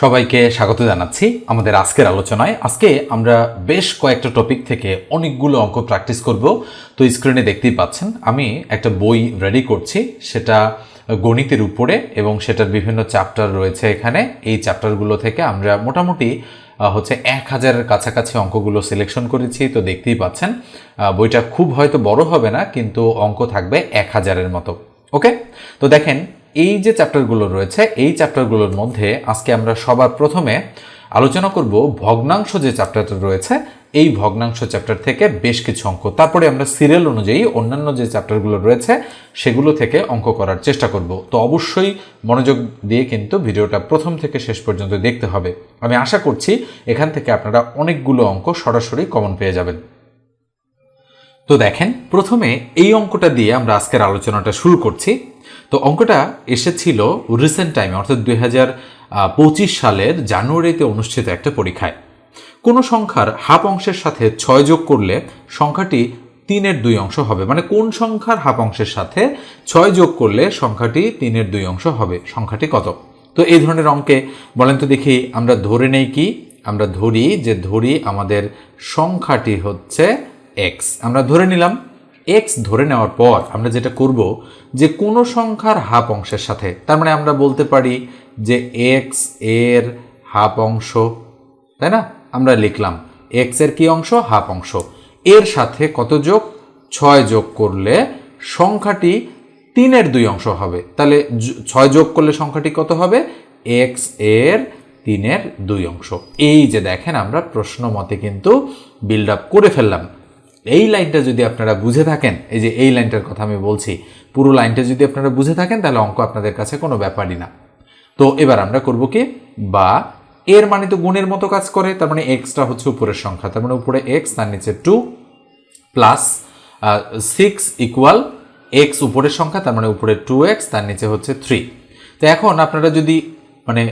সবাইকে স্বাগত জানাচ্ছি আমাদের আজকের আলোচনায়। আজকে আমরা বেশ কয়েকটা টপিক থেকে অনেকগুলো অঙ্ক প্র্যাকটিস করব। তো স্ক্রিনে দেখতেই পাচ্ছেন, আমি একটা বই রেডি করছি। সেটা গণিতের উপরে এবং সেটার বিভিন্ন চ্যাপ্টার রয়েছে এখানে। এই চ্যাপ্টারগুলো থেকে আমরা মোটামুটি হচ্ছে এক হাজারের কাছাকাছি অঙ্কগুলো সিলেকশন করেছি। তো দেখতেই পাচ্ছেন বইটা খুব হয়তো বড় হবে না, কিন্তু অঙ্ক থাকবে এক হাজারের মতো। ওকে তো দেখেন এই যে চ্যাপ্টারগুলো রয়েছে, এই চ্যাপ্টারগুলোর মধ্যে আজকে আমরা সবার প্রথমে আলোচনা করব ভগ্নাংশ যে চ্যাপ্টারটা রয়েছে, এই ভগ্নাংশ চ্যাপ্টার থেকে বেশ কিছু অঙ্ক। তারপরে আমরা সিরিয়াল অনুযায়ী অন্যান্য যে চ্যাপ্টারগুলো রয়েছে, সেগুলো থেকে অঙ্ক করার চেষ্টা করব। তো অবশ্যই মনোযোগ দিয়ে কিন্তু ভিডিওটা প্রথম থেকে শেষ পর্যন্ত দেখতে হবে। আমি আশা করছি এখান থেকে আপনারা অনেকগুলো অঙ্ক সরাসরি কমন পেয়ে যাবেন। তো দেখেন, প্রথমে এই অঙ্কটা দিয়ে আমরা আজকের আলোচনাটা শুরু করছি। তো অঙ্কটা এসেছিল রিসেন্ট টাইমে অর্থাৎ দুই হাজার পঁচিশ সালের জানুয়ারিতে অনুষ্ঠিত একটা পরীক্ষায়। কোনো সংখ্যার হাফ অংশের সাথে ছয় যোগ করলে সংখ্যাটি তিনের দুই অংশ হবে। মানে কোন সংখ্যার হাফ অংশের সাথে ছয় যোগ করলে সংখ্যাটি তিনের দুই অংশ হবে? সংখ্যাটি কত? তো এই ধরনের অঙ্কে বলেন তো দেখি, আমরা ধরে নেই কি? আমরা ধরি যে ধরি আমাদের সংখ্যাটি হচ্ছে এক্স আমরা ধরে নিলাম এক্স ধরে নেওয়ার পর আমরা যেটা করব যে কোনো সংখ্যার হাফ অংশের সাথে, তার মানে আমরা বলতে পারি যে এক্সের হাফ অংশ, তাই না? আমরা লিখলাম এক্সের কি অংশ? হাফ অংশ। এর সাথে কত যোগ? ছয় যোগ করলে সংখ্যাটি তিনের দুই অংশ হবে। তাহলে ছয় যোগ করলে সংখ্যাটি কত হবে? এক্সের তিনের দুই অংশ। এই যে দেখেন আমরা প্রশ্ন মতে কিন্তু বিল্ড আপ করে ফেললাম। এই লাইনটা যদি আপনারা বুঝে থাকেন, এই যে এই লাইনটার কথা আমি বলছি, পুরো লাইনটা যদি আপনারা বুঝে থাকেন, তাহলে অঙ্ক আপনাদের কাছে কোনো ব্যাপারই না। তো এবার আমরা করব কি? বা এর মানে তো গুণের মতো কাজ করে, তার মানে এক্সটা হচ্ছে উপরের সংখ্যা, তার মানে উপরে এক্স তার নিচে two plus six equal x উপরের সংখ্যা, তার মানে উপরে টু এক্স তার নিচে হচ্ছে থ্রি তো এখন আপনারা যদি মানে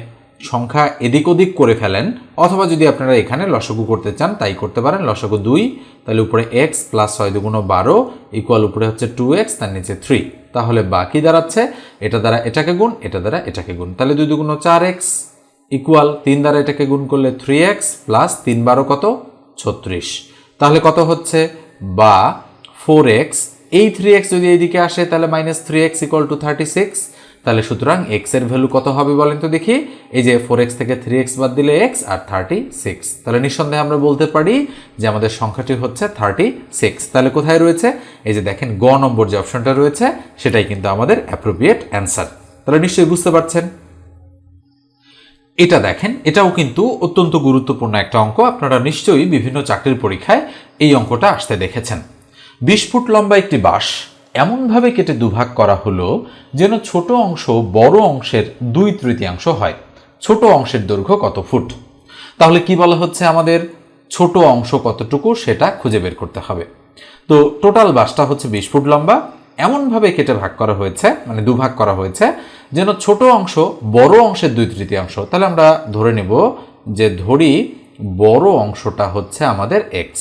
সংখ্যা এদিক ওদিক করে ফেলেন, অথবা যদি আপনারা এখানে লসগু করতে চান, তাই করতে পারেন। লসগু দুই, তাহলে উপরে এক্স প্লাস ছয় দুগুণ বারো ইকুয়াল উপরে হচ্ছে টু এক্স তার নিচে থ্রি তাহলে বাকি দাঁড়াচ্ছে, এটা দ্বারা এটাকে গুণ, এটা দ্বারা এটাকে গুণ। তাহলে দুই দুগুণ চার এক্স ইকুয়াল তিন দ্বারা এটাকে গুণ করলে থ্রি এক্স প্লাস তিন বারো কত? ছত্রিশ। তাহলে কত হচ্ছে? বা ফোর এক্স এই থ্রি এক্স যদি এইদিকে আসে, তাহলে minus three x equal to thirty six তাহলে সুতরাং এক্সের ভ্যালু কত হবে বলেন তো দেখি। এই যে ফোর এক্স থেকে থ্রি এক্স বাদ দিলে এক্স আর থার্টি সিক্স তাহলে নিঃসন্দেহে আমরা বলতে পারি যে আমাদের সংখ্যাটি হচ্ছে থার্টি সিক্স তাহলে কোথায় রয়েছে? এই যে দেখেন, গ নম্বর যে অপশনটা রয়েছে, সেটাই কিন্তু আমাদের অ্যাপ্রোপ্রিয়েট অ্যান্সার তাহলে নিশ্চয়ই বুঝতে পারছেন? এটা দেখেন, এটাও কিন্তু অত্যন্ত গুরুত্বপূর্ণ একটা অঙ্ক। আপনারা নিশ্চয়ই বিভিন্ন চাকরির পরীক্ষায় এই অঙ্কটা আসতে দেখেছেন। বিশ ফুট লম্বা একটি বাঁশ এমনভাবে কেটে দুভাগ করা হলো যেন ছোট অংশ বড় অংশের দুই তৃতীয়াংশ হয়। ছোট অংশের দৈর্ঘ্য কত ফুট? তাহলে কি বলা হচ্ছে আমাদের? ছোট অংশ কতটুকু সেটা খুঁজে বের করতে হবে। তো টোটাল বাসটা হচ্ছে বিশ ফুট লম্বা। এমনভাবে কেটে ভাগ করা হয়েছে মানে দুভাগ করা হয়েছে, যেন ছোট অংশ বড় অংশের দুই তৃতীয়াংশ। তাহলে আমরা ধরে নেব যে ধরি বড় অংশটা হচ্ছে আমাদের এক্স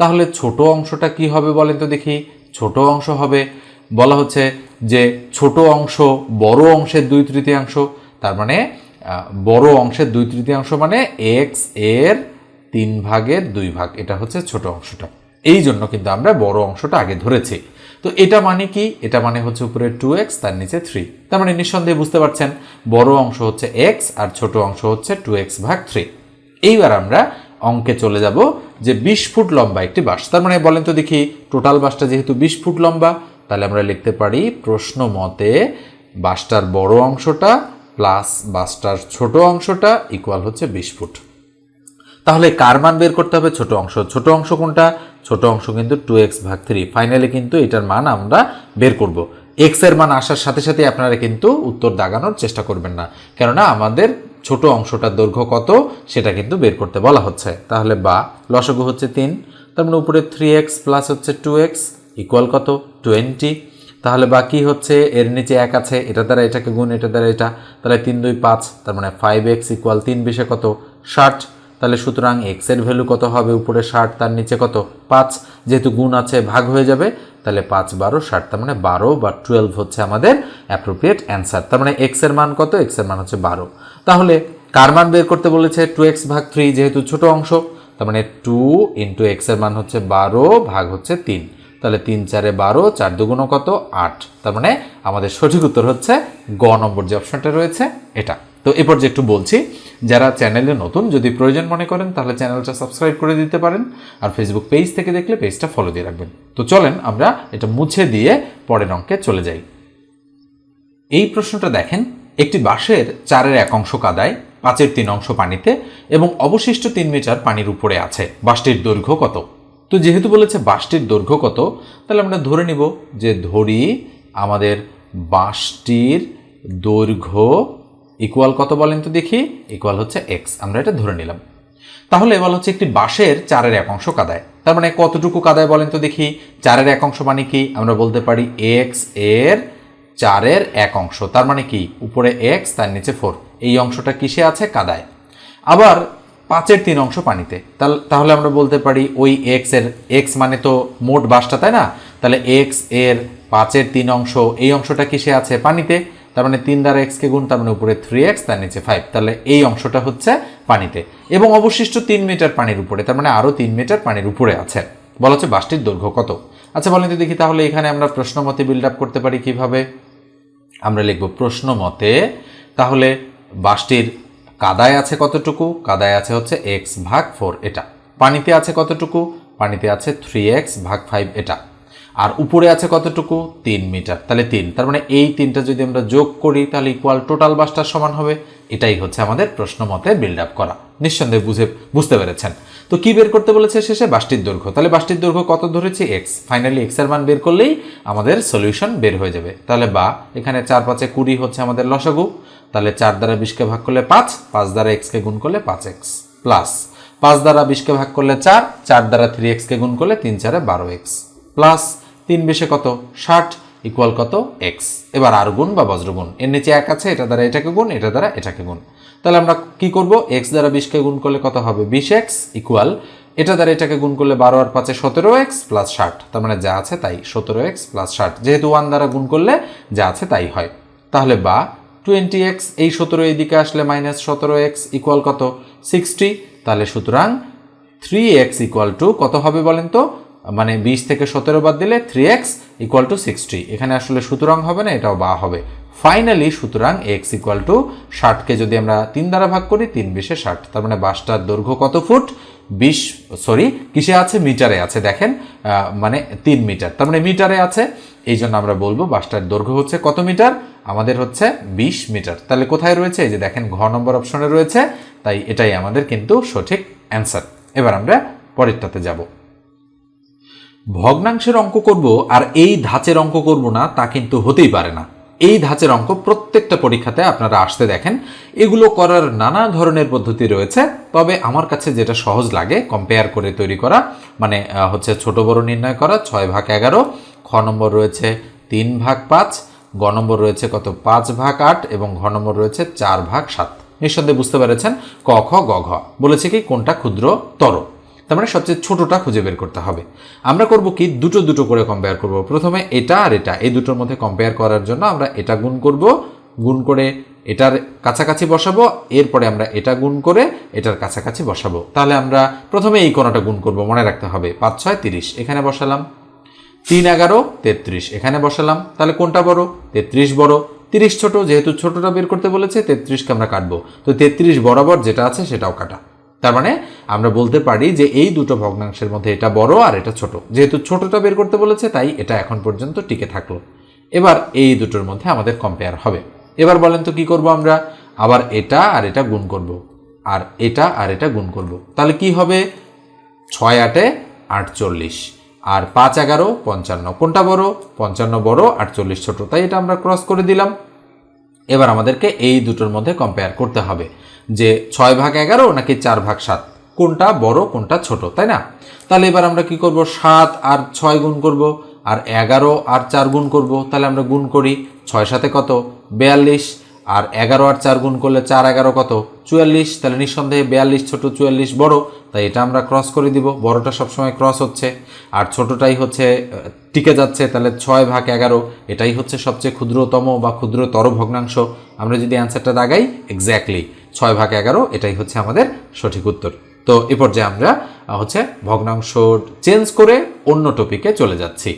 তাহলে ছোট অংশটা কি হবে বলেন তো দেখি। ছোট অংশ হবে। বলা হচ্ছে যে ছোট অংশ বড় অংশের দুই তৃতীয়াংশ, তার মানে বড় অংশের দুই তৃতীয়াংশ মানে এক্সের তিন ভাগের দুই ভাগ। এটা হচ্ছে ছোট অংশটা। এই জন্য কিন্তু আমরা বড় অংশটা আগে ধরেছি। তো এটা মানে কি? এটা মানে হচ্ছে উপরে টু এক্স তার নিচে থ্রি তার মানে নিঃসন্দেহে বুঝতে পারছেন, বড় অংশ হচ্ছে এক্স আর ছোট অংশ হচ্ছে টু এক্স ভাগ থ্রি এইবার আমরা অঙ্কে চলে যাব যে বিশ ফুট লম্বা একটি বাস তার মানে বলেন তো দেখি টোটাল বাসটা যেহেতু বিশ ফুট লম্বা, তাহলে আমরা লিখতে পারি প্রশ্ন মতে বাসটার বড় অংশটা প্লাস বাসটার ছোট অংশটা ইকুয়াল হচ্ছে বিশ ফুট। তাহলে কার মান বের করতে হবে? ছোট অংশ। ছোট অংশ কোনটা? ছোট অংশ কিন্তু টু এক্স ভাগ থ্রি ফাইনালি কিন্তু এটার মান আমরা বের করব। এক্সের মান আসার সাথে সাথে আপনারা কিন্তু উত্তর দাগানোর চেষ্টা করবেন না। কেননা আমাদের ছোট অংশটার দৈর্ঘ্য কত সেটা কিন্তু বের করতে বলা হচ্ছে। তাহলে বা লসগু হচ্ছে তিন, তার মানে উপরে থ্রি এক্স প্লাস হচ্ছে টু এক্স ইকুয়াল কত? টোয়েন্টি তাহলে বাকি হচ্ছে? এর নিচে এক আছে, এটা দ্বারা এটাকে গুণ, এটা দ্বারা এটা। তাহলে তিন দুই পাঁচ, তার মানে ফাইভ এক্স ইকুয়াল তিন বিশে কত? ষাট। তাহলে সুতরাং এক্সের ভ্যালু কত হবে? উপরে ষাট, তার নিচে কত? পাঁচ। যেহেতু গুণ আছে, ভাগ হয়ে যাবে, তাহলে পাঁচ বারো ষাট, তার মানে বারো বা টুয়েলভ হচ্ছে আমাদের অ্যাপ্রোপ্রিয়েট অ্যান্সার তার মানে এক্সের মান কত? এক্সের মান হচ্ছে বারো। তাহলে কার মান বের করতে বলেছে টু এক্স ভাগ থ্রি যেহেতু ছোট অংশ, তার মানে টু ইন্টু এক্সের মান হচ্ছে বারো ভাগ হচ্ছে তিন। তাহলে তিন চারে বারো, চার দুগুণ কত? আট। তার মানে আমাদের সঠিক উত্তর হচ্ছে গ নম্বর যে অপশনটা রয়েছে, এটা। তো এরপর যে একটু বলছি, যারা চ্যানেলে নতুন যদি প্রয়োজন মনে করেন, তাহলে চ্যানেলটা সাবস্ক্রাইব করে দিতে পারেন আর ফেসবুক পেজ থেকে দেখলে পেজটা ফলো দিয়ে রাখবেন। তো চলেন আমরা এটা মুছে দিয়ে পরের অঙ্কে চলে যাই। এই প্রশ্নটা দেখেন একটি বাঁশের চারের এক অংশ কাদায়, পাঁচের তিন অংশ পানিতে এবং অবশিষ্ট তিন মিটার পানির উপরে আছে। বাঁশটির দৈর্ঘ্য কত? তো যেহেতু বলেছে বাঁশটির দৈর্ঘ্য কত, তাহলে আমরা ধরে নিব যে ধরি আমাদের বাঁশটির দৈর্ঘ্য ইকুয়াল কত বলেন তো দেখি? ইকুয়াল হচ্ছে এক্স আমরা এটা ধরে নিলাম। তাহলে এবার হচ্ছে একটি বাঁশের চারের এক অংশ কাদায়। তার মানে কতটুকু কাদায় বলেন তো দেখি? চারের এক অংশ মানে কি? আমরা বলতে পারি এক্সের চারের এক অংশ, তার মানে কি? উপরে এক্স তার নিচে ফোর এই অংশটা কিসে আছে? কাদায়। আবার পাঁচের তিন অংশ পানিতে। তাহলে- আমরা বলতে পারি ওই এক্সের এক্স মানে তো মোট বাসটা, তাই না? তাহলে এক্সের পাঁচের তিন অংশ, এই অংশটা কিসে আছে? পানিতে। তার মানে তিন দ্বারা এক্সকে গুণ, তার মানে উপরে থ্রি এক্স তার নিচে ফাইভ তাহলে এই অংশটা হচ্ছে পানিতে। এবং অবশিষ্ট তিন মিটার পানির উপরে, তার মানে আরও তিন মিটার পানির উপরে আছে। বলা হচ্ছে বাসটির দৈর্ঘ্য কত? আচ্ছা বলেন তো দেখি, তাহলে এখানে আমরা প্রশ্ন মতে বিল্ড আপ করতে পারি কীভাবে? আমরা লিখব প্রশ্ন মতে, তাহলে বাসটির কাদায় আছে কতটুকু? কাদায় আছে হচ্ছে এক্স ভাগ ফোর এটা। পানিতে আছে কতটুকু? পানিতে আছে থ্রি এক্স ভাগ ফাইভ এটা। আর উপরে আছে কতটুকু? তিন মিটার। তাহলে তিন। তার মানে এই তিনটা যদি আমরা যোগ করি, তাহলে ইকুয়াল টোটাল বাসটার সমান হবে। এটাই হচ্ছে আমাদের প্রশ্ন মতে বিল্ড আপ করা। নিঃসন্দেহে বুঝে, বুঝতে পেরেছেন। তো কি বের করতে বলেছে শেষে? বাসটির দৈর্ঘ্য। তাহলে বাসটির দৈর্ঘ্য কত ধরেছি? এক্স ফাইনালি এক্সের মান বের করলেই আমাদের সলিউশন বের হয়ে যাবে। তাহলে বা, এখানে চার পাঁচে কুড়ি হচ্ছে আমাদের লসাগু। তাহলে চার দ্বারা বিশকে ভাগ করলে পাঁচ পাঁচ দ্বারা এক্সকে গুণ করলে পাঁচ এক্স প্লাস পাঁচ দ্বারা বিশকে ভাগ করলে চার চার দ্বারা থ্রি এক্সকে গুণ করলে তিন চারে বারো এক্স প্লাস তিন বিশে কত? ষাট। ইকুয়াল কত? এক্স এবার আর গুণ বা বজ্রগুণ এর নিচে এক আছে, এটা দ্বারা এটাকে গুণ, এটা দ্বারা এটাকে গুণ। তাহলে আমরা কি করব? এক্স দ্বারা বিশকে গুণ করলে কত হবে? বিশ এক্স ইকুয়াল এটা দ্বারা এটাকে গুণ করলে বারো আর পাঁচে সতেরো এক্স প্লাস ষাট। তার মানে যা আছে তাই, সতেরো এক্স প্লাস ষাট। যেহেতু ওয়ান দ্বারা গুণ করলে যা আছে তাই হয়। তাহলে বা টোয়েন্টি এক্স এই সতেরো এদিকে আসলে মাইনাস সতেরো এক্স ইকুয়াল কত? সিক্সটি তাহলে সুতরাং থ্রি এক্স ইকুয়াল টু কত হবে বলেন তো? মানে বিশ থেকে সতেরো বাদ দিলে three x equal to sixty এখানে আসলে সুতরাং হবে না, এটাও বা হবে। ফাইনালি সুতরাং এক্স ইকুয়াল টু ষাটকে যদি আমরা তিন দ্বারা ভাগ করি, তিন বিশে ষাট। তার মানে বাসটার দৈর্ঘ্য কত ফুট? বিশ সরি কিসে আছে? মিটারে আছে। দেখেন মানে তিন মিটার। তার মানে মিটারে আছে। এই জন্য আমরা বলব বাসটার দৈর্ঘ্য হচ্ছে কত মিটার? আমাদের হচ্ছে বিশ মিটার। তাহলে কোথায় রয়েছে? এই যে দেখেন, ঘ নম্বর অপশনে রয়েছে। তাই এটাই আমাদের কিন্তু সঠিক অ্যান্সার। এবার আমরা পরেরটাতে যাব। ভগ্নাংশের অঙ্ক করব আর এই ধাঁচের অঙ্ক করব না, তা কিন্তু হতেই পারে না। এই ধাঁচের অঙ্ক প্রত্যেকটা পরীক্ষাতে আপনারা আসতে দেখেন। এগুলো করার নানা ধরনের পদ্ধতি রয়েছে, তবে আমার কাছে যেটা সহজ লাগে কম্পেয়ার করে তৈরি করা মানে হচ্ছে ছোট বড় নির্ণয় করা, ছয় ভাগ এগারো, খ নম্বর রয়েছে তিন ভাগ পাঁচ, গ নম্বর রয়েছে কত? পাঁচ ভাগ আট এবং ঘ নম্বর রয়েছে চার ভাগ সাত। নিঃসন্দেহে বুঝতে পেরেছেন? ক, খ, গ, ঘ। বলেছে কি? কোনটা ক্ষুদ্রতর তার মানে সবচেয়ে ছোটটা খুঁজে বের করতে হবে। আমরা করব কি? দুটো দুটো করে কম্পেয়ার করব। প্রথমে এটা আর এটা। এই দুটোর মধ্যে কম্পেয়ার করার জন্য আমরা এটা গুণ করব, গুণ করে এটার কাছাকাছি বসাবো, এরপরে আমরা এটা গুণ করে এটার কাছাকাছি বসাবো। তাহলে আমরা প্রথমে এই কোণাটা গুণ করব, মনে রাখতে হবে। পাঁচ, ছয়, তিরিশ। এখানে বসালাম। তিন, এগারো, তেত্রিশ। এখানে বসালাম। তাহলে কোনটা বড়? তেত্রিশ বড়। তিরিশ ছোট, যেহেতু ছোটটা বের করতে বলেছে, তেত্রিশকে আমরা কাটবো। তো তেত্রিশ বরাবর যেটা আছে সেটাও কাটা। তার মানে আমরা বলতে পারি যে এই দুটো ভগ্নাংশের মধ্যে এটা বড় আর এটা ছোট। যেহেতু ছোটটা বের করতে বলেছে, তাই এটা এখন পর্যন্ত টিকে থাকল। এবার এই দুটোর মধ্যে আমাদের কম্পেয়ার হবে। এবার বলেন তো কি করব আমরা? আবার এটা আর এটা গুণ করব। আর এটা আর এটা গুণ করব। তাহলে কি হবে? ছয় আটে আটচল্লিশ। আর পাঁচ এগারো, পঞ্চান্ন। কোনটা বড়? পঞ্চান্ন বড়, আটচল্লিশ ছোট। তাই এটা আমরা ক্রস করে দিলাম। এবার আমাদেরকে এই দুটোর মধ্যে কম্পেয়ার করতে হবে। যে ছয় ভাগ এগারো নাকি চার ভাগ সাত? কোনটা বড়, কোনটা ছোট, তাই না? তাহলে এবার আমরা কি করব? সাত আর ছয় গুণ করব, আর এগারো আর চার গুণ করব, তাহলে আমরা গুণ করি ছয় সাথে কত? বেয়াল্লিশ। আর এগারো আর চার গুণ করলে চার এগারো কত? চুয়াল্লিশ। তাহলে নিঃসন্দেহে বেয়াল্লিশ ছোট চুয়াল্লিশ বড়, তাই এটা আমরা ক্রস করে দিব। বড়টা সবসময় ক্রস হচ্ছে। আর ছোটটাই হচ্ছে টিকে যাচ্ছে, তাহলে ছয় ভাগ এগারো, এটাই হচ্ছে সবচেয়ে ক্ষুদ্রতম বা ক্ষুদ্রতর ভগ্নাংশ। আমরা যদি অ্যান্সারটা দাগাই এক্স্যাক্টলি ছয় ভাগ এগারো, এটাই হচ্ছে আমাদের সঠিক উত্তর। তো এ পর্যায়ে আমরা হচ্ছে ভগ্নাংশ চেঞ্জ করে অন্য টপিকে চলে যাচ্ছি।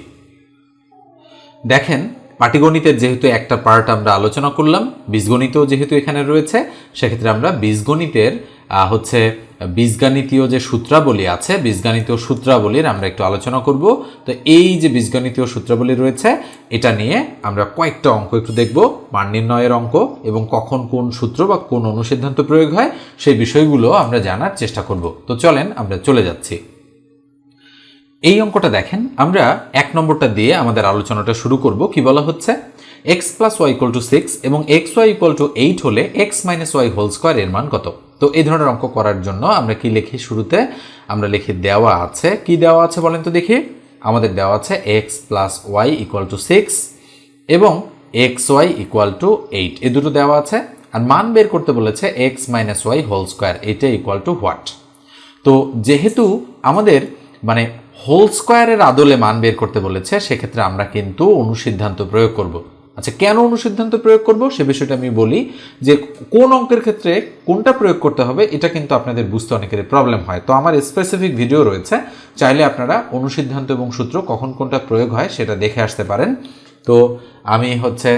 দেখেন, পাটিগণিতের যেহেতু একটা পার্ট আমরা আলোচনা করলাম, বীজগণিতও যেহেতু এখানে রয়েছে, সেক্ষেত্রে আমরা বীজগণিতের হচ্ছে বীজগাণিতীয় যে সূত্রাবলী আছে, বীজগাণিতীয় সূত্রাবলীর আমরা একটু আলোচনা করব। তো এই যে বীজগাণিতীয় সূত্রাবলী রয়েছে, এটা নিয়ে আমরা কয়েকটা অঙ্ক একটু দেখব, মান নির্ণয়ের অঙ্ক এবং কখন কোন সূত্র বা কোন অনুসিদ্ধান্ত প্রয়োগ হয়, সেই বিষয়গুলো আমরা জানার চেষ্টা করব। তো চলেন আমরা চলে যাচ্ছি। এই অঙ্কটা দেখেন, আমরা এক নম্বরটা দিয়ে আমাদের আলোচনাটা শুরু করব। কি বলা হচ্ছে? X plus y equal to six এবং x y equal to eight হলে x minus y whole square এর মান কত? তো এই ধরনের অঙ্ক করার জন্য আমরা কি লিখি শুরুতে? আমরা লিখি দেওয়া আছে। কি দেওয়া আছে বলেন তো দেখি। আমাদের দেওয়া আছে x plus y equal to six এবং x y equal to eight এই দুটো দেওয়া আছে। আর মান বের করতে বলেছে x minus y whole square এইটা ইকুয়াল টু হোয়াট তো যেহেতু আমাদের মানে হোল স্কোয়ারের আদলে মান বের করতে বলেছে, সেক্ষেত্রে আমরা কিন্তু অনুসিদ্ধান্ত প্রয়োগ করব। আচ্ছা কেন অনুসিদ্ধান্ত প্রয়োগ করব? সে বিষয়টা আমি বলি যে কোন অঙ্কের ক্ষেত্রে কোনটা প্রয়োগ করতে হবে, এটা কিন্তু আপনাদের বুঝতে অনেকের প্রবলেম হয়। তো আমার স্পেসিফিক ভিডিও রয়েছে, চাইলে আপনারা অনুসিদ্ধান্ত এবং সূত্র কখন কোনটা প্রয়োগ হয় সেটা দেখে আসতে পারেন। তো আমি হচ্ছে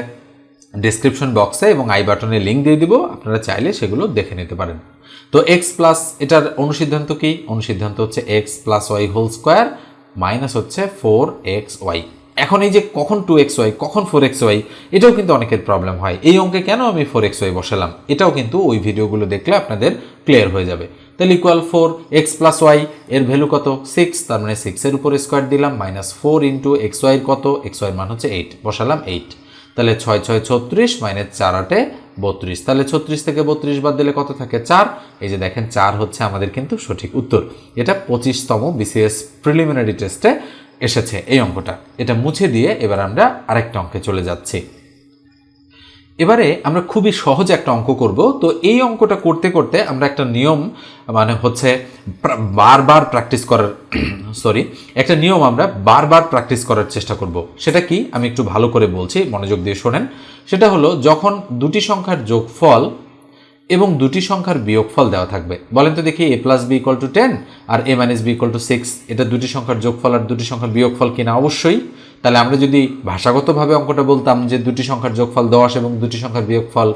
ডিসক্রিপশন বক্সে এবং আই বাটনে লিঙ্ক দিয়ে দিব, আপনারা চাইলে সেগুলো দেখে নিতে পারেন। তো এক্স প্লাস এটার অনুসিদ্ধান্ত কি? অনুসিদ্ধান্ত হচ্ছে x plus y whole square minus হচ্ছে ফোর এক্স ওয়াই এখন এই যে কখন টু এক্স ওয়াই কখন ফোর এক্স ওয়াই এটাও কিন্তু অনেকের প্রবলেম হয়। এই অঙ্কে কেন আমি ফোর এক্স ওয়াই বসালাম? এটাও কিন্তু ওই ভিডিওগুলো দেখলে আপনাদের ক্লিয়ার হয়ে যাবে। তাহলে equal four x plus y এর ভ্যালু কত? সিক্স তার মানে সিক্সের উপর স্কোয়ার দিলাম মাইনাস ফোর ইন্টু এক্স ওয়াইয়ের কত? এক্স ওয়াইয়ের মান হচ্ছে এইট বসালাম এইট তাহলে ছয় ছয়, ছত্রিশ মাইনাস চার, আটে বত্রিশ। তাহলে ছত্রিশ থেকে বত্রিশ বাদ দিলে কত থাকে? চার। এই যে দেখেন, চার হচ্ছে আমাদের কিন্তু সঠিক উত্তর। এটা পঁচিশতম বিসিএস প্রিলিমিনারি টেস্টে এসেছে এই অঙ্কটা। এটা মুছে দিয়ে এবার আমরা আরেকটা অঙ্কে চলে যাচ্ছি। এবারে আমরা খুবই সহজ একটা অঙ্ক করব। তো এই অঙ্কটা করতে করতে আমরা একটা নিয়ম মানে হচ্ছে বারবার প্র্যাকটিস করার সরি একটা নিয়ম আমরা বারবার প্র্যাকটিস করার চেষ্টা করব। সেটা কি? আমি একটু ভালো করে বলছি, মনোযোগ দিয়ে শোনেন। সেটা হলো, যখন দুটি সংখ্যার যোগফল এবং দুটি সংখ্যার বিয়োগফল দেওয়া থাকবে। বলেন তো দেখি A plus B equal to ten R A minus B equal to six এটা দুটি সংখ্যার যোগফল আর দুটি সংখ্যার বিয়োগফল কিনা? অবশ্যই। তাহলে আমরা যদি ভাষাগতভাবে অঙ্কটা বলতাম যে দুটি সংখ্যার যোগফল দশ এবং দুটি সংখ্যার বিয়োগফল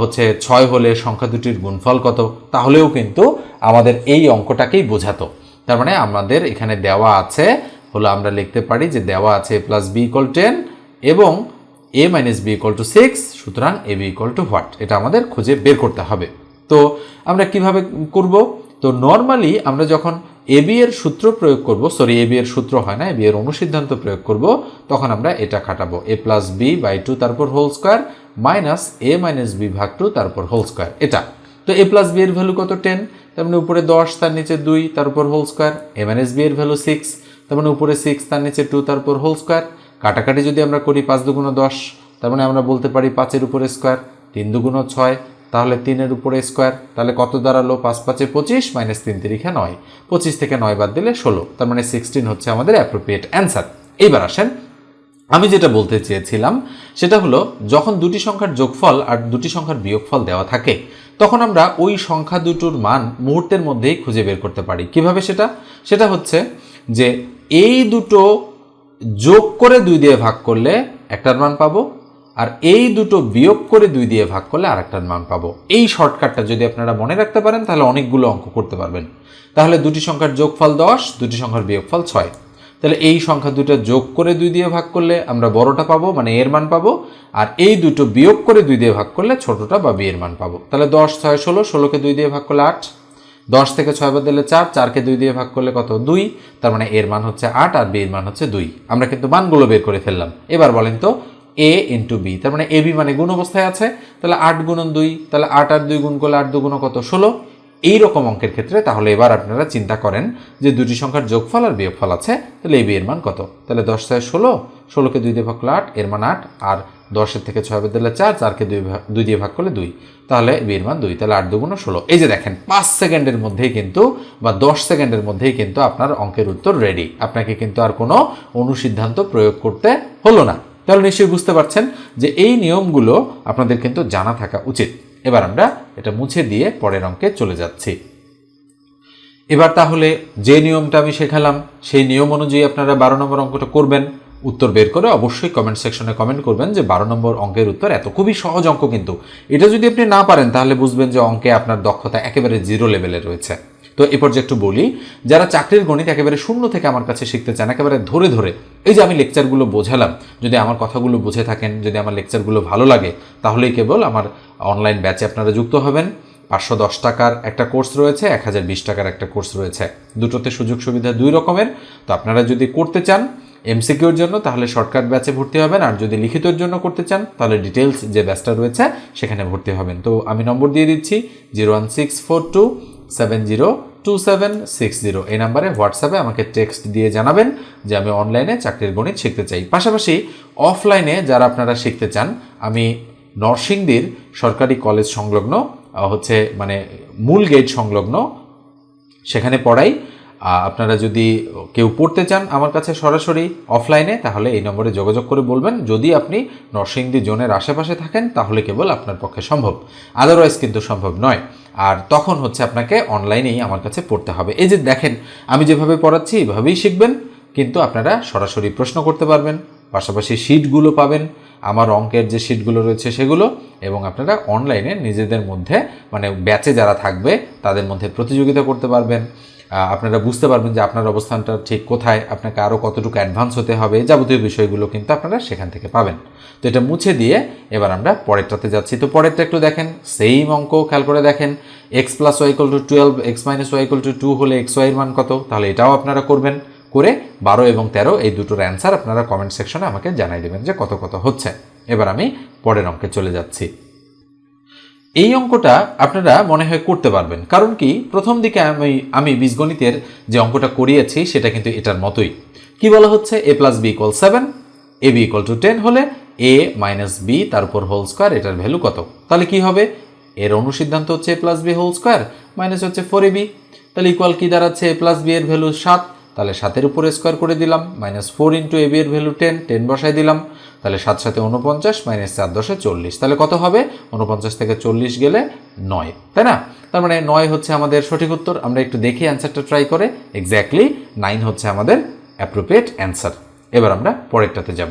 হচ্ছে ছয় হলে সংখ্যা দুটির গুণফল কত, তাহলেও কিন্তু আমাদের এই অঙ্কটাকেই বোঝাতো। তার মানে আমাদের এখানে দেওয়া আছে, হলো আমরা লিখতে পারি যে দেওয়া আছে A plus B equal ten এবং A minus B equal to six সুতরাং A B equal to what এটা আমাদের খুঁজে বের করতে হবে। তো আমরা কীভাবে করব? তো নর্মালি আমরা যখন এ বি এর সূত্র প্রয়োগ করব সরি এ বি এর সূত্র হয় না এ বি এর অনুসিদ্ধান্ত প্রয়োগ করব, তখন আমরা এটা খাটাবো। A plus B by two তারপর whole square minus A minus B ভাগ টু তারপর হোল স্কোয়ার এটা। তো এ প্লাস বি এর ভ্যালু কত? টেন তার মানে উপরে দশ, তার নিচে দুই তার উপর whole square A minus B এর ভ্যালু সিক্স তার মানে উপরে সিক্স তার নিচে টু তারপর হোল স্কোয়ার কাটাকাটি যদি আমরা করি পাঁচ দুগুণ দশ, তার মানে আমরা বলতে পারি পাঁচের উপরে স্কোয়ার, তিন দুগুণ ছয়, তাহলে তিনের উপরে স্কোয়ার, তাহলে কত দাঁড়াল? পাঁচ পাঁচে পঁচিশ মাইনাস তিন তিরিখে নয়। পঁচিশ থেকে নয় বাদ দিলে ষোলো, তার মানে সিক্সটিন হচ্ছে আমাদের অ্যাপ্রোপ্রিয়েট অ্যান্সার এইবার আসেন, আমি যেটা বলতে চেয়েছিলাম, সেটা হলো যখন দুটি সংখ্যার যোগফল আর দুটি সংখ্যার বিয়োগফল দেওয়া থাকে, তখন আমরা ওই সংখ্যা দুটোর মান মুহূর্তের মধ্যেই খুঁজে বের করতে পারি। কীভাবে সেটা? সেটা হচ্ছে যে এই দুটো যোগ করে দুই দিয়ে ভাগ করলে একটার মান পাবো, আর এই দুটো বিয়োগ করে দুই দিয়ে ভাগ করলে আরেকটার মান পাবো। এই শর্টকাটটা যদি আপনারা মনে রাখতে পারেন, তাহলে অনেকগুলো অঙ্ক করতে পারবেন। তাহলে দুটি সংখ্যার যোগফল দশ, দুটি সংখ্যার বিয়োগফল ছয়। তাহলে এই সংখ্যা দুটো যোগ করে দুই দিয়ে ভাগ করলে আমরা বড়টা পাবো মানে এর মান পাবো, আর এই দুটো বিয়োগ করে দুই দিয়ে ভাগ করলে ছোটটা বা বিয়ের মান পাবো। তাহলে দশ, ছয়, ষোলো, ষোলোকে দুই দিয়ে ভাগ করলে আট দশ থেকে ছয় বাদ দিলে চার, চারকে দুই দিয়ে ভাগ করলে কত? দুই। তার মানে এর মান হচ্ছে আট আর বি এর মান হচ্ছে দুই। আমরা কিন্তু মানগুলো বের করে ফেললাম। এবার বলেন তো এ ইন্টু বি তার মানে এ বি মানে গুণ অবস্থায় আছে। তাহলে আট গুণন দুই, তাহলে আট আর দুই গুণ করলে আট দুগুণ কত? ষোলো। এই রকম অঙ্কের ক্ষেত্রে তাহলে এবার আপনারা চিন্তা করেন যে দুটি সংখ্যার যোগফল আর বিয়োগফল আছে, তাহলে এই বিয়ের মান কত? তাহলে দশ ছয় ষোলো, ষোলোকে দুই দিয়ে ভাগ করলে আট, এর মান আট, আর দশের থেকে ছয় বাদ দিলে চার, চারকে দুই ভাগ- দুই দিয়ে ভাগ করলে দুই। তাহলে বিয়ের মান দুই, তাহলে আট দুগুণ ষোলো। এই যে দেখেন, পাঁচ সেকেন্ডের মধ্যেই কিন্তু বা দশ সেকেন্ডের মধ্যেই কিন্তু আপনার অঙ্কের উত্তর রেডি আপনাকে কিন্তু আর কোনো অনুসিদ্ধান্ত প্রয়োগ করতে হলো না। তাহলে নিশ্চয়ই বুঝতে পারছেন যে এই নিয়মগুলো আপনাদের কিন্তু জানা থাকা উচিত। এবার আমরা এটা মুছে দিয়ে পরের অঙ্কে চলে যাচ্ছি। এবার তাহলে যে নিয়মটা আমি শেখালাম, সেই নিয়ম অনুযায়ী আপনারা বারো নম্বর অঙ্কটা করবেন। উত্তর বের করে অবশ্যই কমেন্ট সেকশনে কমেন্ট করবেন যে বারো নম্বর অঙ্কের উত্তর এত খুবই সহজ অঙ্ক কিন্তু। এটা যদি আপনি না পারেন, তাহলে বুঝবেন যে অঙ্কে আপনার দক্ষতা একেবারে জিরো লেভেলে রয়েছে। তো এ পর্যায়ে একটু বলি, যারা চাকরির গণিত একেবারে শূন্য থেকে আমার কাছে শিখতে চান, একেবারে ধরে ধরে, এই যে আমি লেকচারগুলো বোঝালাম, যদি আমার কথাগুলো বুঝে থাকেন, যদি আমার লেকচারগুলো ভালো লাগে, তাহলেই কেবল আমার অনলাইন ব্যাচে আপনারা যুক্ত হবেন। পাঁচশো দশ টাকার একটা কোর্স রয়েছে, এক হাজার বিশ টাকার একটা কোর্স রয়েছে। দুটোতে সুযোগ সুবিধা দুই রকমের, তো আপনারা যদি করতে চান এমসিকিউর জন্য, তাহলে শর্টকাট ব্যাচে ভর্তি হবেন, আর যদি লিখিতর জন্য করতে চান, তাহলে ডিটেলস যে ব্যাচটা রয়েছে, সেখানে ভর্তি হবেন। তো আমি নম্বর দিয়ে দিচ্ছি, zero one six four two seven zero two seven six zero এই নাম্বারে হোয়াটসঅ্যাপে আমাকে টেক্সট দিয়ে জানাবেন যে আমি অনলাইনে চাকরির গণিত শিখতে চাই। পাশাপাশি অফলাইনে যারা আপনারা শিখতে চান, আমি নরসিংদীর সরকারি কলেজ সংলগ্ন হচ্ছে মানে মূল গেট সংলগ্ন, সেখানে পড়াই। আপনারা যদি কেউ পড়তে চান আমার কাছে সরাসরি অফলাইনে তাহলে এই নম্বরে যোগাযোগ করে বলবেন। যদি আপনি নরসিংদী জোনের আশেপাশে থাকেন, তাহলে কেবল আপনার পক্ষে সম্ভব। আদারওয়াইজ কিন্তু সম্ভব নয়। আর তখন হচ্ছে আপনাকে অনলাইনেই আমার কাছে পড়তে হবে। এই যে দেখেন, আমি যেভাবে পড়াচ্ছি, এভাবেই শিখবেন, কিন্তু আপনারা সরাসরি প্রশ্ন করতে পারবেন, পাশাপাশি শিটগুলো পাবেন, আমার অঙ্কের যে শিটগুলো রয়েছে সেগুলো, এবং আপনারা অনলাইনে নিজেদের মধ্যে মানে ব্যাচে যারা থাকবে, তাদের মধ্যে প্রতিযোগিতা করতে পারবেন। আপনারা বুঝতে পারবেন যে আপনার অবস্থানটা ঠিক কোথায়, আপনাকে আরও কতটুকু অ্যাডভান্স হতে হবে যাবতীয় বিষয়গুলো কিন্তু আপনারা সেখান থেকে পাবেন। তো এটা মুছে দিয়ে এবার আমরা পরেরটাতে যাচ্ছি। তো পরেরটা একটু দেখেন সেম অঙ্ক, খেয়াল করে দেখেন x plus y equal to twelve x minus y equal to two হলে এক্স ওয়াইয়ের মান কত? তাহলে এটাও আপনারা করবেন। করে বারো এবং তেরো, এই দুটোর অ্যান্সার আপনারা কমেন্ট সেকশনে আমাকে জানাই দেবেন যে কত কত হচ্ছে। এবার আমি পরের অঙ্কে চলে যাচ্ছি। এই অঙ্কটা আপনারা মনে হয় করতে পারবেন। কারণ কি, প্রথম দিকে আমি আমি বীজগণিতের যে অঙ্কটা করিয়েছি, সেটা কিন্তু এটার মতোই। কি বলা হচ্ছে? A plus B equal seven A B equal to ten হলে এ মাইনাস বি তার উপর হোল স্কোয়ার এটার ভ্যালু কত? তাহলে কি হবে? এর অনুসিদ্ধান্ত হচ্ছে A plus B whole square minus হচ্ছে ফোর এ বি তাহলে ইকুয়াল কি দাঁড়াচ্ছে? এ প্লাস বি এর ভ্যালু সাত। তাহলে সাতের উপরে স্কোয়ার করে দিলাম minus four into A B এর ভ্যালু টেন টেন বসায় দিলাম। তাহলে সাত সাথে উনপঞ্চাশ মাইনাস চার দশে চল্লিশ। তাহলে কত হবে? উনপঞ্চাশ থেকে চল্লিশ গেলে নয়। তাই না? তার মানে নয় হচ্ছে আমাদের সঠিক উত্তর। আমরা একটু দেখি অ্যান্সারটা ট্রাই করে। এক্স্যাক্টলি নাইন হচ্ছে আমাদের অ্যাপ্রোপ্রিয়েট অ্যান্সার এবার আমরা পরেরটাতে যাব।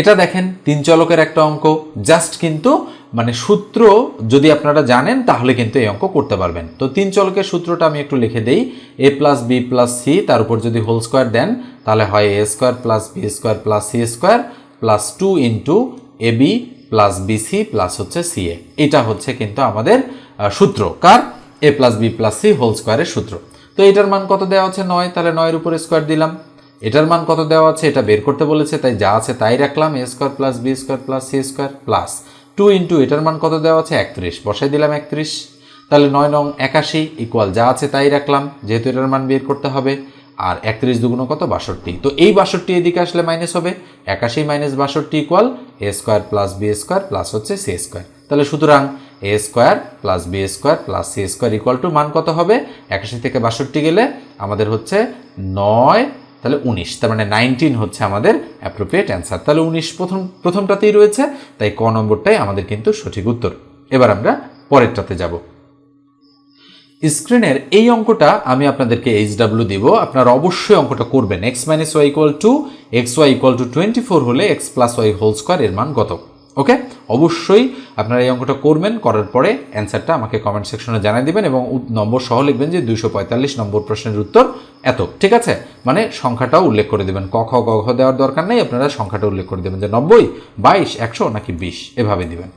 এটা দেখেন, তিন চলকের একটা অঙ্ক। জাস্ট কিন্তু মানে সূত্র যদি আপনারা জানেন, তাহলে কিন্তু এই অঙ্ক করতে পারবেন। তো তিন চলকের সূত্রটা আমি একটু লিখে দেই। A plus B plus C তার উপর যদি হোল স্কোয়ার দেন, তাহলে হয় A square plus B square plus C square plus two into A B plus BC plus হচ্ছে সি এ এটা হচ্ছে কিন্তু আমাদের সূত্র। কার? A plus B plus C whole স্কোয়ারের সূত্র। তো এটার মান কত দেওয়া আছে নয়। তাহলে নয়ের উপরে স্কোয়ার দিলাম। এটার মান কত দেওয়া আছে? এটা বের করতে বলেছে, তাই যা আছে তাই রাখলাম A square plus B square plus C square plus two into এটার মান কত দেওয়া আছে? একত্রিশ। বসাই দিলাম একত্রিশ। তাহলে নয় নং একাশি ইকুয়াল যা আছে তাই রাখলাম, যেহেতু এটার মান বের করতে হবে। আর একত্রিশ দুগুণ কত? বাষট্টি। তো এই বাষট্টি এদিকে আসলে মাইনাস হবে। একাশি মাইনাস বাষট্টি equal A square plus B square plus হচ্ছে সি স্কোয়ার তাহলে সুতরাং A square plus B square plus C square equal to মান কত হবে? একাশি থেকে বাষট্টি গেলে আমাদের হচ্ছে নয় তাহলে উনিশ, তার মানে নাইনটিন হচ্ছে আমাদের অ্যাপ্রোপ্রিয়েট অ্যান্সার তাহলে উনিশ প্রথম, প্রথমটাতেই রয়েছে, তাই ক নম্বরটাই আমাদের কিন্তু সঠিক উত্তর। এবার আমরা পরেরটাতে যাব। স্ক্রিনের এই অঙ্কটা আমি আপনাদেরকে এইচ ডাব্লিউ দিব। আপনারা অবশ্যই অঙ্কটা করবেন। X minus y equal to x y equal to twenty four হলে x plus y whole square এর মান কত? ওকে অবশ্যই আপনারা এই অঙ্কটা করবেন, করার পরে অ্যান্সারটা আমাকে কমেন্ট সেকশনে জানিয়ে দিবেন এবং নম্বর সহ লিখবেন যে দুইশো পঁয়তাল্লিশ নম্বর প্রশ্নের উত্তর এত, ঠিক আছে? মানে সংখ্যাটাও উল্লেখ করে দেবেন। ক, খ, গ, ঘ দেওয়ার দরকার নেই, আপনারা সংখ্যাটা উল্লেখ করে দেবেন যে নব্বই, বাইশ, একশো নাকি বিশ, এভাবে দিবেন।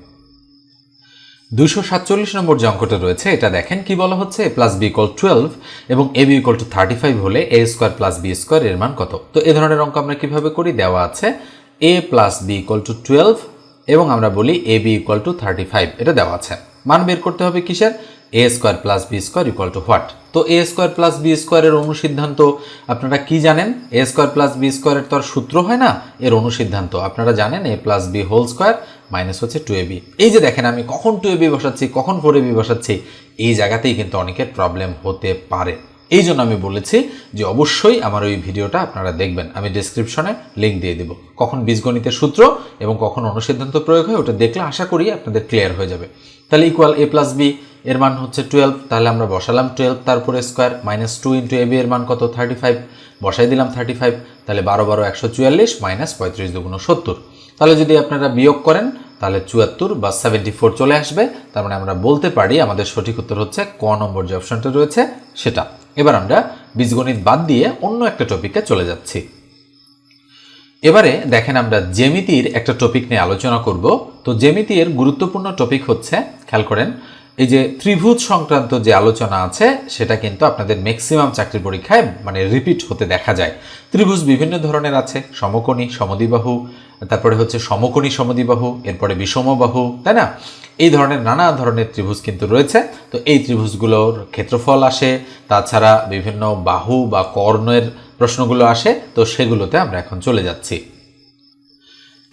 দুশো সাতচল্লিশ নম্বর যে অঙ্কটা রয়েছে, এটা দেখেন কি বলা হচ্ছে? A plus B equal twelve এবং A B equal to thirty five হলে A square plus B square এর মান কত? তো এ ধরনের অঙ্ক আমরা কীভাবে করি? দেওয়া আছে A plus B equal to twelve এবং আমরা বলি A B equal to thirty five এটা দেওয়া আছে। মান বের করতে হবে কিসের? A square plus B square equal to what তো এ স্কোয়ার প্লাস বি স্কোয়ারের অনুসিদ্ধান্ত, আপনারা কি জানেন? এ স্কোয়ার প্লাস বি স্কোয়ারের তো আর সূত্র হয় না, এর অনুসিদ্ধান্ত। আপনারা জানেন A plus B whole square minus হচ্ছে টু এ বি এই যে দেখেন, আমি কখন টু এ বি বসাচ্ছি, কখন ফোর এ বি বসাচ্ছি, এই জায়গাতেই কিন্তু অনেকের প্রবলেম হতে পারে। এই জন্য আমি বলেছি যে অবশ্যই আমার ওই ভিডিওটা আপনারা দেখবেন। আমি ডিসক্রিপশনে লিঙ্ক দিয়ে দেবো। কখন বীজগণিতের সূত্র এবং কখন অনুসিদ্ধান্ত প্রয়োগ হয়, ওটা দেখলে আশা করি আপনাদের ক্লিয়ার হয়ে যাবে। তাহলে ইকুয়াল এ প্লাস বি এর মান হচ্ছে টুয়েলভ তাহলে আমরা বসালাম টুয়েলভ তারপরে square minus two into A B এর মান কত? থার্টি ফাইভ বসাই দিলাম থার্টি ফাইভ তাহলে বারো বারো, একশো চুয়াল্লিশ মাইনাস পঁয়ত্রিশ দুগুণ সত্তর। তাহলে যদি আপনারা বিয়োগ করেন, তাহলে চুয়াত্তর বা সেভেন্টি ফোর চলে আসবে। তার মানে আমরা বলতে পারি, আমাদের সঠিক উত্তর হচ্ছে ক নম্বর যে অপশনটা রয়েছে, সেটা। এবার আমরা বীজগণিত বাদ দিয়ে অন্য একটা টপিকে চলে যাচ্ছি। এবারে দেখেন আমরা জ্যামিতির একটা টপিক নিয়ে আলোচনা করব। তো জ্যামিতির গুরুত্বপূর্ণ টপিক হচ্ছে, খেয়াল করেন, এই যে ত্রিভুজ সংক্রান্ত যে আলোচনা আছে, সেটা কিন্তু আপনাদের ম্যাক্সিমাম চাকরি পরীক্ষায় মানে রিপিট হতে দেখা যায়। ত্রিভুজ বিভিন্ন ধরনের আছে, সমকোণী, সমদ্বিবাহু, তারপরে হচ্ছে সমকোণী, সমদ্বিবাহু, এরপরে বিষমবাহু, তাই না? এই ধরনের নানা ধরনের ত্রিভুজ কিন্তু রয়েছে। তো এই ত্রিভুজগুলোর ক্ষেত্রফল আসে, তাছাড়া বিভিন্ন বাহু বা কর্ণের প্রশ্নগুলো আসে, তো সেগুলোতে আমরা এখন চলে যাচ্ছি।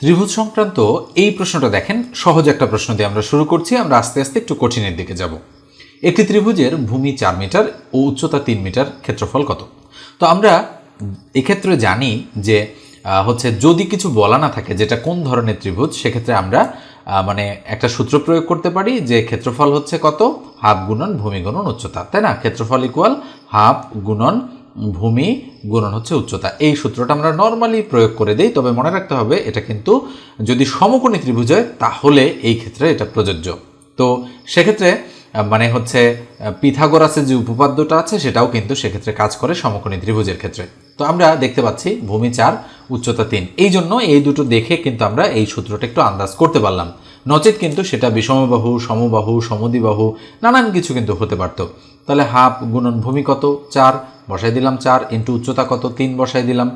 ত্রিভুজ সংক্রান্ত এই প্রশ্নটা দেখেন, সহজ একটা প্রশ্ন দিয়ে আমরা শুরু করছি, আমরা আস্তে আস্তে একটু কঠিনের দিকে যাব। একটি ত্রিভুজের ভূমি চার মিটার ও উচ্চতা তিন মিটার ক্ষেত্রফল কত? তো আমরা এক্ষেত্রে জানি যে হচ্ছে যদি কিছু বলা না থাকে যেটা কোন ধরনের ত্রিভুজ, সেক্ষেত্রে আমরা মানে একটা সূত্র প্রয়োগ করতে পারি যে ক্ষেত্রফল হচ্ছে কত? হাফ গুণন ভূমি গুণন উচ্চতা। তাই না? ক্ষেত্রফল ইকুয়াল হাফ গুণন ভূমি গুণন হচ্ছে উচ্চতা। এই সূত্রটা আমরা নর্মালি প্রয়োগ করে দিই, তবে মনে রাখতে হবে এটা কিন্তু যদি সমকোণী ত্রিভুজ হয়, তাহলে এই ক্ষেত্রে এটা প্রযোজ্য। তো সেক্ষেত্রে মানে হচ্ছে পিথাগোরাসের যে উপপাদ্যটা আছে, সেটাও কিন্তু সেক্ষেত্রে কাজ করে সমকোণী ত্রিভুজের ক্ষেত্রে। তো আমরা দেখতে পাচ্ছি, ভূমি চার, উচ্চতা তিন। এই জন্য এই দুটো দেখে কিন্তু আমরা এই সূত্রটা একটু আন্দাজ করতে পারলাম। নচেত কিন্তু সেটা বিষমবাহু, সমবাহু, সমদ্বিবাহু, নানান কিছু কিন্তু হতে পারতো। তাহলে হাফ গুণন ভূমি কত? চার, বসাই দিলাম চার ইন্টু উচ্চতা কত? তিন বসাই দিলাম।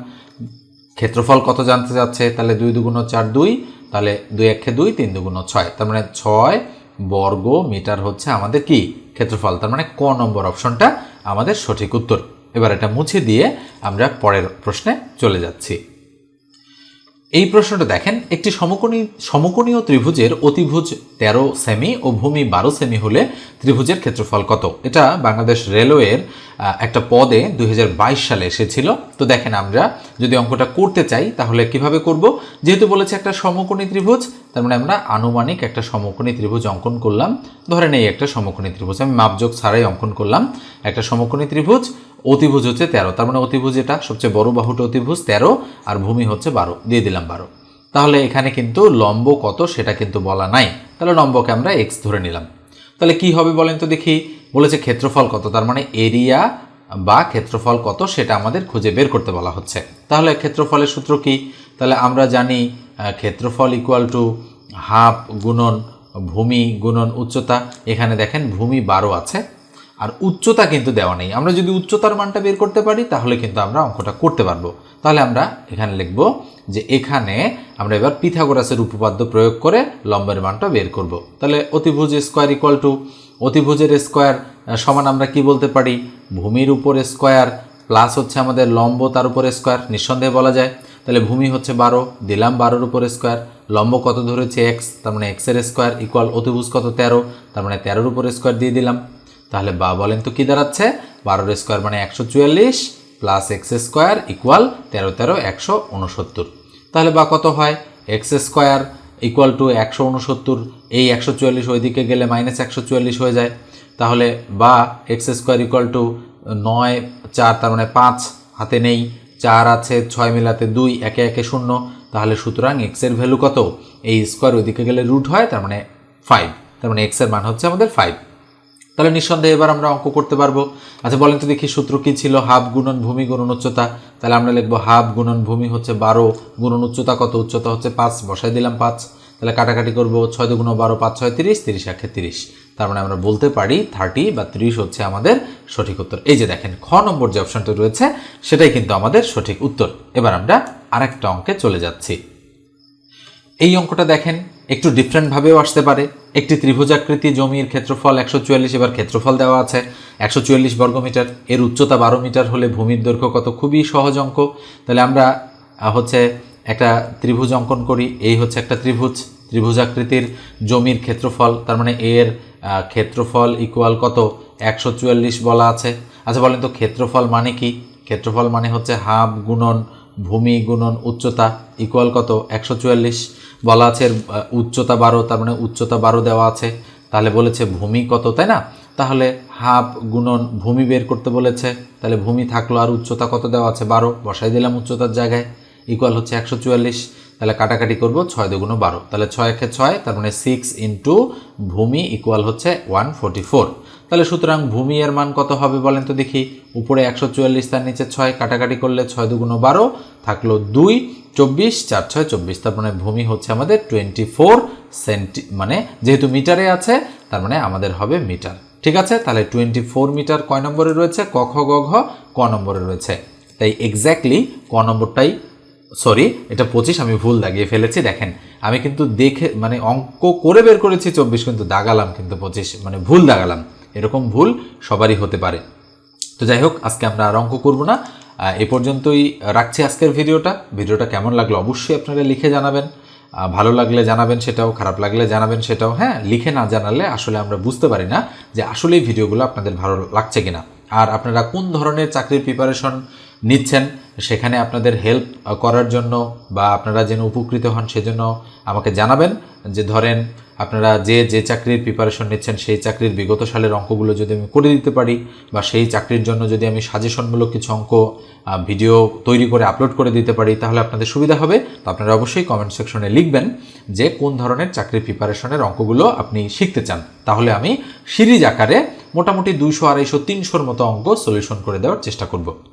ক্ষেত্রফল কত জানতে যাচ্ছে? তাহলে দুই দুগুণ চার দুই, তাহলে দুই একে দুই, তিন দুগুণ ছয়। তার মানে ছয় বর্গ মিটার হচ্ছে আমাদের কি? ক্ষেত্রফল। তার মানে ক নম্বর অপশনটা আমাদের সঠিক উত্তর। এবার এটা মুছে দিয়ে আমরা পরের প্রশ্নে চলে যাচ্ছি। এই প্রশ্নটা দেখেন, একটি সমকোণী, সমকোণীয় ত্রিভুজের অতিভুজ তেরো সেমি ও ভূমি বারো সেমি হলে ত্রিভুজের ক্ষেত্রফল কত? এটা বাংলাদেশ রেলওয়ের একটা পদে দু হাজার বাইশ সালে এসেছিল। তো দেখেন আমরা যদি অঙ্কটা করতে চাই, তাহলে কীভাবে করব? যেহেতু বলেছে একটা সমকোণী ত্রিভুজ, তার মানে আমরা আনুমানিক একটা সমকোণী ত্রিভুজ অঙ্কন করলাম। ধরেন এই একটা সমকোণী ত্রিভুজ, আমি মাপযোগ ছাড়াই অঙ্কন করলাম। একটা সমকোণী ত্রিভুজ অতিভুজ হচ্ছে তেরো। তার মানে অতিভুজ এটা, সবচেয়ে বড় বাহুটা অতিভুজ, তেরো, আর ভূমি হচ্ছে বারো। দিয়ে দিলাম বারো। তাহলে এখানে কিন্তু লম্ব কত সেটা কিন্তু বলা নাই। তাহলে লম্বকে আমরা এক্স ধরে নিলাম। তাহলে কি হবে বলেন তো দেখি। বলেছে ক্ষেত্রফল কত, তার মানে এরিয়া বা ক্ষেত্রফল কত সেটা আমাদের খুঁজে বের করতে বলা হচ্ছে। তাহলে ক্ষেত্রফলের সূত্র কি? তাহলে আমরা জানি ক্ষেত্রফল ইকুয়াল টু হাফ গুণন ভূমি গুণন উচ্চতা। এখানে দেখেন ভূমি বারো আছে। আর উচ্চতা কিন্তু দেওয়া নেই। আমরা যদি উচ্চতার মানটা বের করতে পারি, তাহলে কিন্তু আমরা অঙ্কটা করতে পারব। তাহলে আমরা এখানে লিখব যে এখানে আমরা এবার পিথাগোরাসের উপপাদ্য প্রয়োগ করে লম্বের মানটা বের করব। তাহলে অতিভুজ স্কোয়ার ইকুয়াল টু অতিভুজের স্কোয়ার সমান আমরা কি বলতে পারি? ভূমির উপর স্কোয়ার প্লাস হচ্ছে আমাদের লম্ব, তার উপরে স্কোয়ার। নিঃসন্দেহে বলা যায়। তাহলে ভূমি হচ্ছে বারো, দিলাম বারোর উপরে স্কোয়ার। লম্ব কত ধরেছে? এক্স তার মানে এক্সের স্কোয়ার ইকুয়াল অতিভুজ কত? তেরো, তার মানে তেরোর উপরে স্কোয়ার দিয়ে দিলাম। তাহলে বা বলেন তো কী দাঁড়াচ্ছে? বারোর স্কোয়ার মানে একশো চুয়াল্লিশ প্লাস এক্স স্কোয়ার ইকুয়াল তেরো তেরো একশো উনসত্তর। তাহলে বা কত হয়? এক্স স্কোয়ার ইকুয়াল টু একশো উনসত্তর, এই একশো চুয়াল্লিশ ওইদিকে গেলে মাইনাস একশো চুয়াল্লিশ হয়ে যায়। তাহলে বা এক্স স্কোয়ার ইকুয়াল টু নয়, চার, তার মানে পাঁচ হাতে নেই, চার আছে, ছয় মিলাতে দুই, একে একে শূন্য। তাহলে সুতরাং এক্সের ভ্যালু কত? এই স্কোয়ার ওইদিকে গেলে রুট হয়, তার মানে ফাইভ তার মানে এক্সের মান হচ্ছে আমাদের ফাইভ তাহলে নিঃসন্দেহে এবার আমরা অঙ্ক করতে পারব। আচ্ছা বলেন তো দেখি সূত্র কি ছিল? হাফ গুণন ভূমি গুণন উচ্চতা। তাহলে আমরা লিখব হাফ গুণন ভূমি হচ্ছে বারো, গুণন উচ্চতা কত? উচ্চতা হচ্ছে পাঁচ, বসাই দিলাম পাঁচ। তাহলে কাটাকাটি করব ছয় দু দুগুণ বারো, পাঁচ ছয় তিরিশ তিরিশ একে তিরিশ। তার মানে আমরা বলতে পারি থার্টি বা ত্রিশ হচ্ছে আমাদের সঠিক উত্তর। এই যে দেখেন, খ নম্বর যে অপশনটা রয়েছে, সেটাই কিন্তু আমাদের সঠিক উত্তর। এবার আমরা আরেকটা অঙ্কে চলে যাচ্ছি। এই অঙ্কটা দেখেন একটু ডিফারেন্টভাবেও আসতে পারে। একটি ত্রিভুজাকৃতি জমির ক্ষেত্রফল একশো চুয়াল্লিশ, এবার ক্ষেত্রফল দেওয়া আছে। একশো চুয়াল্লিশ বর্গমিটার, এর উচ্চতা বারো মিটার হলে ভূমির দৈর্ঘ্য কত? খুবই সহজ অঙ্ক। তাহলে আমরা হচ্ছে একটা ত্রিভুজ অঙ্কন করি। এই হচ্ছে একটা ত্রিভুজ। ত্রিভুজাকৃতির জমির ক্ষেত্রফল, তার মানে এর ক্ষেত্রফল ইকুয়াল কত? একশো চুয়াল্লিশ বলা আছে। আচ্ছা বলেন তো, ক্ষেত্রফল মানে কি? ক্ষেত্রফল মানে হচ্ছে হাফ গুণন ভূমি গুণন উচ্চতা ইকুয়াল কত? একশো চুয়াল্লিশ। বলা আছে উচ্চতা বারো, তার মানে উচ্চতা বারো দেওয়া আছে। তাহলে বলেছে ভূমি কত, তাই না? তাহলে হাফ গুণন ভূমি বের করতে বলেছে। তাহলে ভূমি থাকল আর উচ্চতা কত দেওয়া আছে? বারো। বসাই দিলাম উচ্চতার জায়গায়। ইকুয়াল হচ্ছে একশো চুয়াল্লিশ। তাহলে কাটাকাটি করব ছয় দুগুণ বারো। তাহলে ছয় একে ছয়, তার মানে সিক্স ইন্টু ভূমি ইকুয়াল হচ্ছে ওয়ান ফোর্টি ফোর তাহলে সুতরাং ভূমি এর মান কত হবে বলেন তো দেখি। উপরে একশো চুয়াল্লিশ, তার নিচে ছয়, কাটাকাটি করলে ছয় দুগুণ বারো, থাকল দুই, চব্বিশ, চার, ছয়, চব্বিশ। তার মানে ভূমি হচ্ছে আমাদের টোয়েন্টি ফোর সেন্টি মানে যেহেতু মিটারে আছে, তার মানে আমাদের হবে মিটার ঠিক আছে? তাহলে টোয়েন্টি ফোর মিটার কয় নম্বরে রয়েছে? ক, খ, গ, ঘ, ক নম্বরে রয়েছে। তাই এক্স্যাক্টলি ক নম্বরটাই সরি এটা পঁচিশ, আমি ভুল দাগিয়ে ফেলেছি, দেখেন। আমি কিন্তু দেখে মানে অঙ্ক করে বের করেছি চব্বিশ, কিন্তু দাগালাম কিন্তু পঁচিশ মানে ভুল দাগালাম। এরকম ভুল সবারই হতে পারে। তো যাই হোক, আজকে আমরা আর অঙ্ক করব না। এ পর্যন্তই রাখছি আজকের ভিডিওটা। ভিডিওটা কেমন লাগল অবশ্যই আপনারা লিখে জানাবেন। ভালো লাগলে জানাবেন সেটাও, খারাপ লাগলে জানাবেন সেটাও। হ্যাঁ লিখে না জানালে আসলে আমরা বুঝতে পারি না যে আসলে এই ভিডিওগুলো আপনাদের ভালো লাগছে কিনা। আর আপনারা কোন ধরনের চাকরির প্রিপারেশন নিচ্ছেন? সেখানে আপনাদের হেল্প করার জন্য বা আপনারা যেন উপকৃত হন সেজন্য আমাকে জানাবেন। যে ধরেন আপনারা যে যে চাকরির প্রিপারেশন নিচ্ছেন, সেই চাকরির বিগত সালের অঙ্কগুলো যদি আমি করে দিতে পারি বা সেই চাকরির জন্য যদি আমি সাজেশনমূলক কিছু অঙ্ক ভিডিও তৈরি করে আপলোড করে দিতে পারি, তাহলে আপনাদের সুবিধা হবে। তো আপনারা অবশ্যই কমেন্ট সেকশনে লিখবেন যে কোন ধরনের চাকরির প্রিপারেশনের অঙ্কগুলো আপনি শিখতে চান। তাহলে আমি সিরিজ আকারে মোটামুটি দুইশো, আড়াইশো, তিনশোর মতো অঙ্ক সলিউশন করে দেওয়ার চেষ্টা করব।